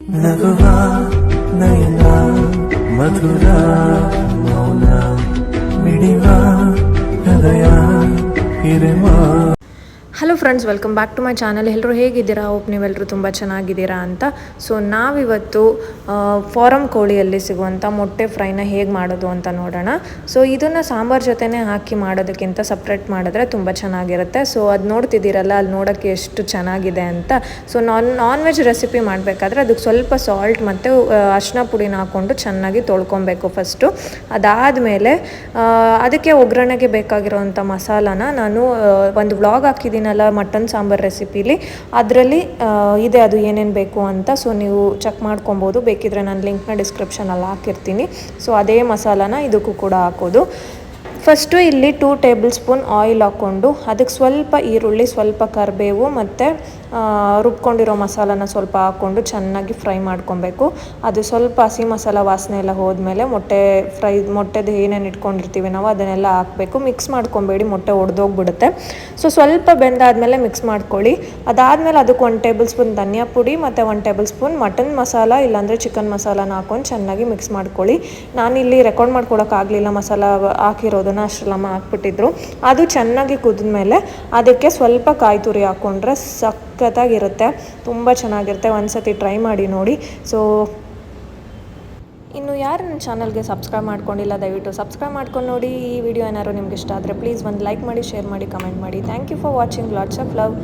నగువా నయనా మధురా మౌనా మిడివా హృదయా ఇరమా hello friends welcome back to my channel ಎಲ್ಲರೂ ಹೇಗಿದ್ದೀರಾ? ಹೋಪ್ ನೀವೆಲ್ಲರೂ ತುಂಬ ಚೆನ್ನಾಗಿದ್ದೀರಾ ಅಂತ. ಸೊ ನಾವಿವತ್ತು ಫಾರಮ್ ಕೋಳಿಯಲ್ಲಿ ಸಿಗುವಂಥ ಮೊಟ್ಟೆ ಫ್ರೈನ ಹೇಗೆ ಮಾಡೋದು ಅಂತ ನೋಡೋಣ. ಸೊ ಇದನ್ನು ಸಾಂಬಾರ್ ಜೊತೆನೇ ಹಾಕಿ ಮಾಡೋದಕ್ಕಿಂತ ಸಪ್ರೇಟ್ ಮಾಡಿದ್ರೆ ತುಂಬ ಚೆನ್ನಾಗಿರುತ್ತೆ. ಸೊ ಅದು ನೋಡ್ತಿದ್ದೀರಲ್ಲ ಅಲ್ಲಿ ನೋಡೋಕ್ಕೆ ಎಷ್ಟು ಚೆನ್ನಾಗಿದೆ ಅಂತ. ಸೊ ನಾನ್ ನಾನ್ ವೆಜ್ ರೆಸಿಪಿ ಮಾಡಬೇಕಾದ್ರೆ ಅದಕ್ಕೆ ಸ್ವಲ್ಪ ಸಾಲ್ಟ್ ಮತ್ತು ಅರ್ಶಿನ ಪುಡಿನ ಹಾಕ್ಕೊಂಡು ಚೆನ್ನಾಗಿ ತೊಳ್ಕೊಬೇಕು ಫಸ್ಟು ಅದಾದಮೇಲೆ ಅದಕ್ಕೆ ಒಗ್ಗರಣೆಗೆ ಬೇಕಾಗಿರೋವಂಥ ಮಸಾಲಾನ ನಾನು ಒಂದು ವ್ಲಾಗ್ ಹಾಕಿದ್ದೀನಲ್ಲ ಮಟನ್ ಸಾಂಬಾರ್ ರೆಸಿಪೀಲಿ. ಅದರಲ್ಲಿ ಇದೆ ಅದು ಏನೇನು ಬೇಕು ಅಂತ. ಸೊ, ನೀವು ಚೆಕ್ ಮಾಡ್ಕೊಬೋದು. ಬೇಕಿದ್ರೆ ನಾನು ಲಿಂಕ್ನ ಡಿಸ್ಕ್ರಿಪ್ಷನಲ್ಲಿ ಹಾಕಿರ್ತೀನಿ. ಸೊ, ಅದೇ ಮಸಾಲಾನ ಇದಕ್ಕೂ ಕೂಡ ಹಾಕೋದು. ಫಸ್ಟು ಇಲ್ಲಿ ಟೂ ಟೇಬಲ್ ಸ್ಪೂನ್ ಆಯಿಲ್ ಹಾಕ್ಕೊಂಡು ಅದಕ್ಕೆ ಸ್ವಲ್ಪ ಈರುಳ್ಳಿ, ಸ್ವಲ್ಪ ಕರಿಬೇವು ಮತ್ತು ರುಬ್ಕೊಂಡಿರೋ ಮಸಾಲಾನ ಸ್ವಲ್ಪ ಹಾಕ್ಕೊಂಡು ಚೆನ್ನಾಗಿ ಫ್ರೈ ಮಾಡ್ಕೊಬೇಕು. ಅದು ಸ್ವಲ್ಪ ಹಸಿ ಮಸಾಲ ವಾಸನೆ ಎಲ್ಲ ಹೋದ್ಮೇಲೆ ಮೊಟ್ಟೆ ಫ್ರೈ, ಮೊಟ್ಟೆದು ಏನೇನು ಇಟ್ಕೊಂಡಿರ್ತೀವಿ ನಾವು ಅದನ್ನೆಲ್ಲ ಹಾಕಬೇಕು. ಮಿಕ್ಸ್ ಮಾಡ್ಕೊಬೇಡಿ, ಮೊಟ್ಟೆ ಒಡೆದೋಗ್ಬಿಡುತ್ತೆ. ಸೊ, ಸ್ವಲ್ಪ ಬೆಂದಾದಮೇಲೆ ಮಿಕ್ಸ್ ಮಾಡ್ಕೊಳ್ಳಿ. ಅದಾದಮೇಲೆ ಅದಕ್ಕೆ ಒಂದು ಟೇಬಲ್ ಸ್ಪೂನ್ ಧನಿಯಾ ಪುಡಿ ಮತ್ತು ಒಂದು ಟೇಬಲ್ ಸ್ಪೂನ್ ಮಟನ್ ಮಸಾಲ, ಇಲ್ಲಾಂದರೆ ಚಿಕನ್ ಮಸಾಲಾನ ಹಾಕೊಂಡು ಚೆನ್ನಾಗಿ ಮಿಕ್ಸ್ ಮಾಡ್ಕೊಳ್ಳಿ. ನಾನಿಲ್ಲಿ ರೆಕಾರ್ಡ್ ಮಾಡ್ಕೊಳಕ್ಕಾಗಲಿಲ್ಲ ಮಸಾಲ ಹಾಕಿರೋದನ್ನ. ಅಷ್ಟೆಲ್ಲಮ್ಮ ಹಾಕ್ಬಿಟ್ಟಿದ್ರು. ಅದು ಚೆನ್ನಾಗಿ ಕುದಿದ್ಮೇಲೆ ಅದಕ್ಕೆ ಸ್ವಲ್ಪ ಕಾಯಿ ತುರಿ ಹಾಕ್ಕೊಂಡ್ರೆ ಸಖತ್ತಾಗಿರುತ್ತೆ. ತುಂಬ ಚೆನ್ನಾಗಿರುತ್ತೆ. ಒಂದ್ಸತಿ ಟ್ರೈ ಮಾಡಿ ನೋಡಿ. ಸೊ ಇನ್ನು ಯಾರು ನನ್ನ ಚಾನಲ್ಗೆ ಸಬ್ಸ್ಕ್ರೈಬ್ ಮಾಡ್ಕೊಂಡಿಲ್ಲ, ದಯವಿಟ್ಟು ಸಬ್ಸ್ಕ್ರೈಬ್ ಮಾಡ್ಕೊಂಡು ನೋಡಿ. ಈ ವಿಡಿಯೋ ಏನಾದ್ರು ನಿಮ್ಗೆ ಇಷ್ಟ ಆದರೆ ಪ್ಲೀಸ್ ಒಂದು ಲೈಕ್ ಮಾಡಿ, ಶೇರ್ ಮಾಡಿ, ಕಮೆಂಟ್ ಮಾಡಿ. Thank you for watching lots of love